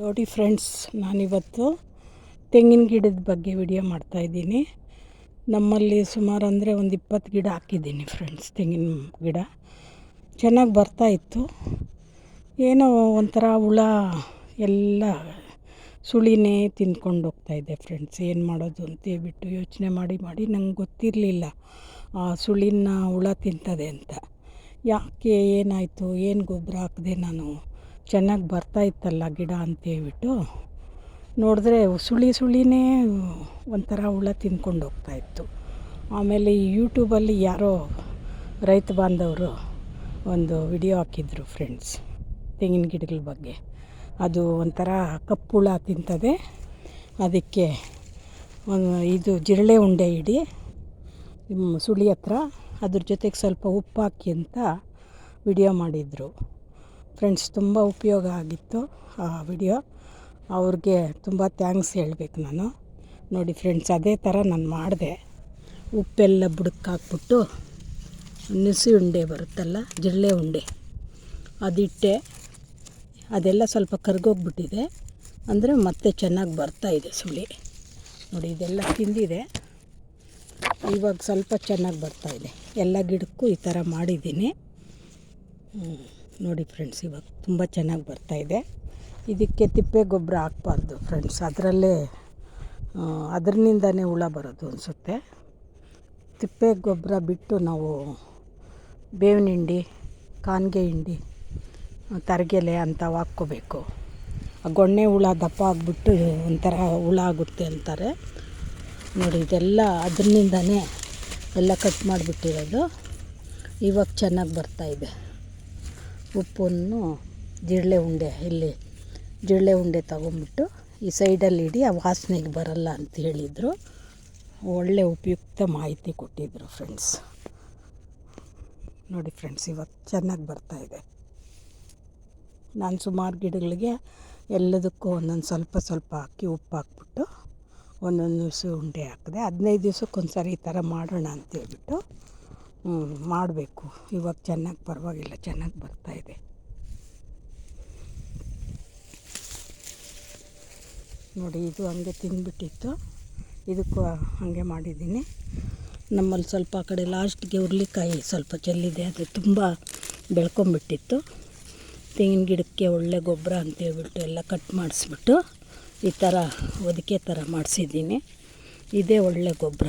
ನೋಡಿ ಫ್ರೆಂಡ್ಸ್ ನಾನಿವತ್ತು ತೆಂಗಿನ ಗಿಡದ ಬಗ್ಗೆ ವಿಡಿಯೋ ಮಾಡ್ತಾಯಿದ್ದೀನಿ ನಮ್ಮಲ್ಲಿ ಸುಮಾರು ಅಂದರೆ ಒಂದು ಇಪ್ಪತ್ತು ಗಿಡ ಹಾಕಿದ್ದೀನಿ ಫ್ರೆಂಡ್ಸ್ ತೆಂಗಿನ ಗಿಡ. ಚೆನ್ನಾಗಿ ಬರ್ತಾಯಿತ್ತು ಏನೋ ಒಂಥರ ಹುಳ ಎಲ್ಲ ಸುಳಿನೇ ತಿಂದ್ಕೊಂಡು ಹೋಗ್ತಾಯಿದೆ ಫ್ರೆಂಡ್ಸ್ ಏನು ಮಾಡೋದು ಅಂತ ಹೇಳ್ಬಿಟ್ಟು ಯೋಚನೆ ಮಾಡಿ ಮಾಡಿ ನಂಗೆ ಗೊತ್ತಿರಲಿಲ್ಲ ಆ ಸುಳಿನ ಹುಳ ತಿಂತದೆ ಅಂತ. ಯಾಕೆ ಏನಾಯಿತು? ಏನು ಗೊಬ್ಬರ ಹಾಕಿದೆ ನಾನು? ಚೆನ್ನಾಗಿ ಬರ್ತಾ ಇತ್ತಲ್ಲ ಗಿಡ ಅಂತೇಳ್ಬಿಟ್ಟು ನೋಡಿದ್ರೆ ಸುಳಿ ಸುಳಿನೇ ಒಂಥರ ಹುಳ ಹೋಗ್ತಾ ಹೋಗ್ತಾಯಿತ್ತು ಆಮೇಲೆ ಈ ಯೂಟ್ಯೂಬಲ್ಲಿ ಯಾರೋ ರೈತ ಬಾಂಧವರು ಒಂದು ವಿಡಿಯೋ ಹಾಕಿದ್ರು ಫ್ರೆಂಡ್ಸ್ ತೆಂಗಿನ ಗಿಡಗಳ ಬಗ್ಗೆ. ಅದು ಒಂಥರ ಕಪ್ಪು ಹುಳ ತಿಂತದೆ. ಅದಕ್ಕೆ ಒಂದು ಇದು ಜಿರಳೆ ಉಂಡೆ ಇಡಿ, ಸುಳಿ ಹತ್ರ ಅದ್ರ ಜೊತೆಗೆ ಸ್ವಲ್ಪ ಉಪ್ಪು ಹಾಕಿ ಅಂತ ವಿಡಿಯೋ ಮಾಡಿದರು. ಫ್ರೆಂಡ್ಸ್, ತುಂಬ ಉಪಯೋಗ ಆಗಿತ್ತು ಆ ವಿಡಿಯೋ. ಅವ್ರಿಗೆ ತುಂಬ ಥ್ಯಾಂಕ್ಸ್ ಹೇಳ್ಬೇಕು ನಾನು. ನೋಡಿ ಫ್ರೆಂಡ್ಸ್, ಅದೇ ಥರ ನಾನು ಮಾಡಿದೆ. ಉಪ್ಪೆಲ್ಲ ಬುಡಕ್ಕಾಕ್ಬಿಟ್ಟು ನುಸಿ ಉಂಡೆ ಬರುತ್ತಲ್ಲ, ಜಿರಳೆ ಉಂಡೆ, ಅದಿಟ್ಟೆ. ಅದೆಲ್ಲ ಸ್ವಲ್ಪ ಕರ್ಗೋಗ್ಬಿಟ್ಟಿದೆ. ಅಂದರೆ ಮತ್ತೆ ಚೆನ್ನಾಗಿ ಬರ್ತಾಯಿದೆ ಸುಳಿ. ನೋಡಿ, ಇದೆಲ್ಲ ತಿಂದಿದೆ. ಇವಾಗ ಸ್ವಲ್ಪ ಚೆನ್ನಾಗಿ ಬರ್ತಾಯಿದೆ ಎಲ್ಲ ಗಿಡಕ್ಕೂ ಈ ಥರ ಮಾಡಿದ್ದೀನಿ. ನೋಡಿ ಫ್ರೆಂಡ್ಸ್, ಇವಾಗ ತುಂಬ ಚೆನ್ನಾಗಿ ಬರ್ತಾಯಿದೆ ಇದಕ್ಕೆ ತಿಪ್ಪೆ ಗೊಬ್ಬರ ಹಾಕ್ಬಾರ್ದು ಫ್ರೆಂಡ್ಸ್. ಅದರಲ್ಲೇ ಅದರಿಂದನೇ ಹುಳ ಬರೋದು ಅನಿಸುತ್ತೆ. ತಿಪ್ಪೆ ಗೊಬ್ಬರ ಬಿಟ್ಟು ನಾವು ಬೇವಿನ ಹಿಂಡಿ ಕಾನ್ಗೆ ಹಿಂಡಿ, ತರಗೆಲೆ ಅಂಥವು ಹಾಕ್ಕೋಬೇಕು. ಆ ಗೊಣ್ಣೆ ಹುಳ ದಪ್ಪ ಆಗಿಬಿಟ್ಟು ಒಂಥರ ಹುಳ ಆಗುತ್ತೆ ಅಂತಾರೆ. ನೋಡಿ, ಇದೆಲ್ಲ ಅದರಿಂದನೇ ಎಲ್ಲ ಕಟ್ ಮಾಡಿಬಿಟ್ಟಿರೋದು. ಇವಾಗ ಚೆನ್ನಾಗಿ ಬರ್ತಾಯಿದೆ ಉಪ್ಪನ್ನು ಜಿರಳೆ ಉಂಡೆ, ಇಲ್ಲಿ ಜಿರಳೆ ಉಂಡೆ ತಗೊಂಬಿಟ್ಟು ಈ ಸೈಡಲ್ಲಿ ಇಡಿ, ಆ ವಾಸನೆಗೆ ಬರಲ್ಲ ಅಂತ ಹೇಳಿದರು. ಒಳ್ಳೆ ಉಪಯುಕ್ತ ಮಾಹಿತಿ ಕೊಟ್ಟಿದ್ದರು ಫ್ರೆಂಡ್ಸ್ ನೋಡಿ ಫ್ರೆಂಡ್ಸ್ ಇವತ್ತು ಚೆನ್ನಾಗಿ ಬರ್ತಾಯಿದೆ ನಾನು ಸುಮಾರು ಗಿಡಗಳಿಗೆ ಎಲ್ಲದಕ್ಕೂ ಒಂದೊಂದು ಸ್ವಲ್ಪ ಸ್ವಲ್ಪ ಹಾಕಿ ಉಪ್ಪು ಹಾಕ್ಬಿಟ್ಟು ಒಂದೊಂದು ದಿವಸ ಉಂಡೆ ಹಾಕಿದೆ, ಹದಿನೈದು ದಿವ್ಸಕ್ಕೆ ಸರಿ ಈ ಥರ ಮಾಡೋಣ ಅಂತೇಳ್ಬಿಟ್ಟು ಮಾಡಬೇಕು. ಇವಾಗ ಚೆನ್ನಾಗಿ ಪರವಾಗಿಲ್ಲ, ಚೆನ್ನಾಗಿ ಬರ್ತಾಯಿದೆ ನೋಡಿ, ಇದು ಹಂಗೆ ತಿಂದ್ಬಿಟ್ಟಿತ್ತು. ಇದಕ್ಕೂ ಹಾಗೆ ಮಾಡಿದ್ದೀನಿ. ನಮ್ಮಲ್ಲಿ ಸ್ವಲ್ಪ ಆ ಕಡೆ ಲಾಸ್ಟ್ಗೆ ಹುರ್ಲಿಕಾಯಿ ಸ್ವಲ್ಪ ಚೆಲ್ಲಿದೆ. ಅದು ತುಂಬ ಬೆಳ್ಕೊಂಬಿಟ್ಟಿತ್ತು. ತೆಂಗಿನ ಗಿಡಕ್ಕೆ ಒಳ್ಳೆ ಗೊಬ್ಬರ ಅಂತೇಳ್ಬಿಟ್ಟು ಎಲ್ಲ ಕಟ್ ಮಾಡಿಸ್ಬಿಟ್ಟು ಈ ಥರ ಹೊದಿಕೆ ಥರ ಮಾಡಿಸಿದ್ದೀನಿ. ಇದೇ ಒಳ್ಳೆ ಗೊಬ್ಬರ.